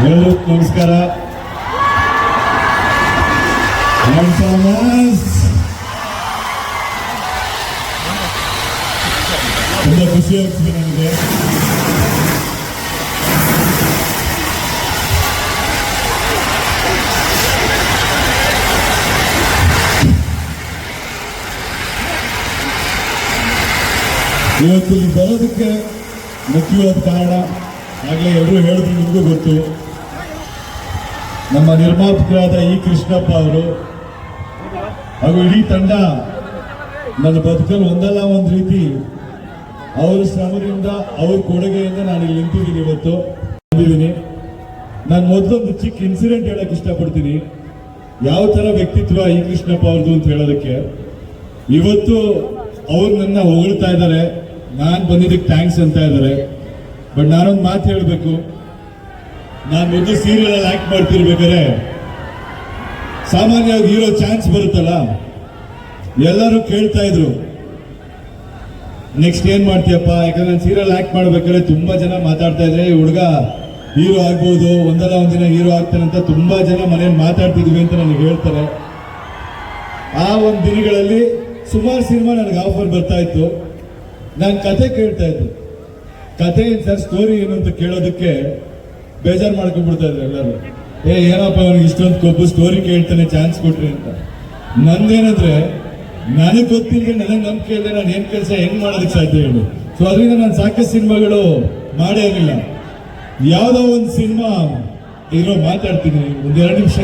ಎಲ್ಲರೂ ನಮಸ್ಕಾರ. ತುಂಬಾ ಖುಷಿ ಆಗ್ತಿದೆ ನನಗೆ ಇವತ್ತು ಇಲ್ಲಿ ಬರೋದಕ್ಕೆ ಮುಖ್ಯವಾದ ಕಾರಣ ಆಗಲೇ ಎಲ್ಲರೂ ಹೇಳಿದ್ರು ನಿಮಗೂ ಗೊತ್ತು ನಮ್ಮ ನಿರ್ಮಾಪಕರಾದ ಇ ಕೃಷ್ಣಪ್ಪ ಅವರು ಹಾಗೂ ಇಡೀ ತಂಡ ನನ್ನ ಬದುಕಲು ಒಂದಲ್ಲ ಒಂದು ರೀತಿ ಅವರ ಶ್ರಮದಿಂದ, ಅವ್ರ ಕೊಡುಗೆಯಿಂದ ನಾನು ಇಲ್ಲಿ ನಿಂತಿದ್ದೀನಿ ಇವತ್ತು. ಬಂದಿದ್ದೀನಿ. ನಾನು ಮೊದಲೊಂದು ಚಿಕ್ಕ ಇನ್ಸಿಡೆಂಟ್ ಹೇಳಕ್ಕೆ ಇಷ್ಟಪಡ್ತೀನಿ. ಯಾವ ಥರ ವ್ಯಕ್ತಿತ್ವ ಇ ಕೃಷ್ಣಪ್ಪ ಅವ್ರದ್ದು ಅಂತ ಹೇಳೋದಕ್ಕೆ. ಇವತ್ತು ಅವ್ರು ನನ್ನ ಹೊಗಳ್ತಾ ಇದ್ದಾರೆ. ನಾನು ಬಂದಿದ್ದಕ್ಕೆ ಥ್ಯಾಂಕ್ಸ್ ಅಂತ ಇದ್ದಾರೆ. ಬಟ್ ನಾನೊಂದು ಮಾತು ಹೇಳಬೇಕು. ನಾನು ಒಂದು ಸೀರಿಯಲ್ ಅಲ್ಲಿ ಆಕ್ಟ್ ಮಾಡ್ತಿರ್ಬೇಕಾದ್ರೆ ಸಾಮಾನ್ಯವಾಗಿ ಹೀರೋ ಚಾನ್ಸ್ ಬರುತ್ತಲ್ಲ? ಎಲ್ಲರೂ ಕೇಳ್ತಾ ಇದ್ರು. ನೆಕ್ಸ್ಟ್ ಏನ್ ಮಾಡ್ತೀಯಪ್ಪ? ಯಾಕಂದ್ರೆ ನಾನು ಸೀರಿಯಲ್ ಆಕ್ಟ್ ಮಾಡ್ಬೇಕಾದ್ರೆ ತುಂಬಾ ಜನ ಮಾತಾಡ್ತಾ ಇದ್ರೆ ಈ ಹುಡುಗ ಹೀರೋ ಆಗ್ಬೋದು, ಒಂದಲ್ಲ ಒಂದಿನ ಹೀರೋ ಆಗ್ತಾನೆ ಅಂತ ತುಂಬಾ ಜನ ಮನೇಲಿ ಮಾತಾಡ್ತಿದ್ವಿ ಅಂತ ನನಗೆ ಹೇಳ್ತಾರೆ. ಆ ಒಂದು ದಿನಗಳಲ್ಲಿ ಸುಮಾರು ಸಿನಿಮಾ ನನಗೆ ಆಫರ್ ಬರ್ತಾ ಇತ್ತು. ನಾನು ಕತೆ ಕೇಳ್ತಾ ಇದ್ದೆ. ಕತೆ ಏನು ಸರ್ ಸ್ಟೋರಿ ಏನು ಅಂತ ಕೇಳೋದಕ್ಕೆ ಬೇಜಾರು ಮಾಡ್ಕೊಂಡ್ಬಿಡ್ತಾ ಇದ್ರು ಎಲ್ಲರೂ. ಏ, ಏನಪ್ಪ ಅವ್ರಿಗೆ ಇಷ್ಟೊಂದು ಕೊಬ್ಬು ಸ್ಟೋರಿ ಕೇಳ್ತಾನೆ ಚಾನ್ಸ್ ಕೊಟ್ರಿ ಅಂತ. ನಂದೇನಂದ್ರೆ, ನನಗೆ ಗೊತ್ತಿಲ್ಲ ನನಗೆ ನಂಬಿಕೆ ಇಲ್ಲ ನಾನು ಏನ್ ಕೆಲಸ ಹೆಂಗ್ ಮಾಡೋದಕ್ಕೆ ಸಾಧ್ಯ ಹೇಳಿ. ಸೊ ಅದರಿಂದ ನಾನು ಸಾಕಷ್ಟು ಸಿನಿಮಾಗಳು ಮಾಡೇ ಇರಲಿಲ್ಲ. ಯಾವುದೋ ಒಂದು ಸಿನಿಮಾ, ಇರೋ ಮಾತಾಡ್ತೀನಿ ಒಂದೆರಡು ನಿಮಿಷ.